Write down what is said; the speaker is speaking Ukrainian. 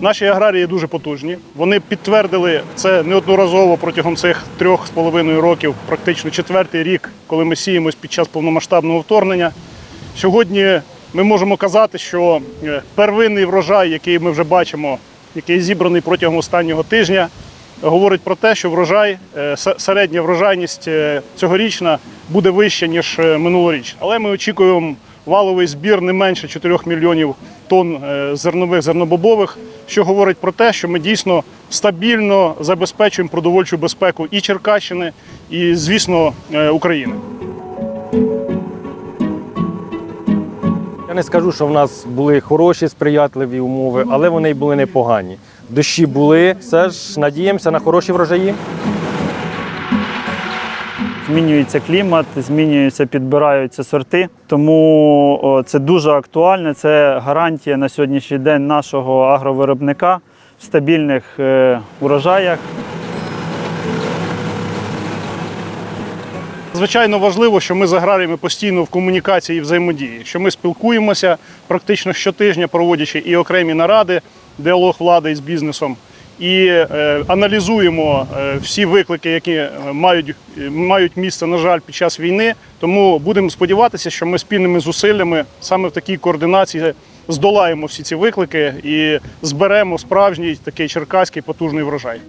Наші аграрії дуже потужні. Вони підтвердили це неодноразово протягом цих трьох з половиною років, практично четвертий рік, коли ми сіємось під час повномасштабного вторгнення. Сьогодні ми можемо казати, що е, первинний врожай, який ми вже бачимо, який зібраний протягом останнього тижня, говорить про те, що врожай, е, середня врожайність е, цьогорічна буде вища, ніж минулорічна. Але ми очікуємо валовий збір не менше 4 мільйонів тонн е, зернових зернобобових, що говорить про те, що ми дійсно стабільно забезпечуємо продовольчу безпеку і Черкащини, і, звісно, е, України. Я не скажу, що в нас були хороші сприятливі умови, але вони й були непогані. Дощі були, все ж надіємося на хороші врожаї. Змінюється клімат, змінюються, підбираються сорти. Тому це дуже актуально. Це гарантія на сьогоднішній день нашого агровиробника в стабільних е, урожаях. Звичайно, важливо, що ми з аграріями постійно в комунікації і взаємодії, що ми спілкуємося практично щотижня, проводячи і окремі наради, діалог влади із бізнесом, і е, аналізуємо е, всі виклики, які е, мають, мають місце, на жаль, під час війни. Тому будемо сподіватися, що ми спільними зусиллями саме в такій координації здолаємо всі ці виклики і зберемо справжній такий черкаський потужний врожай.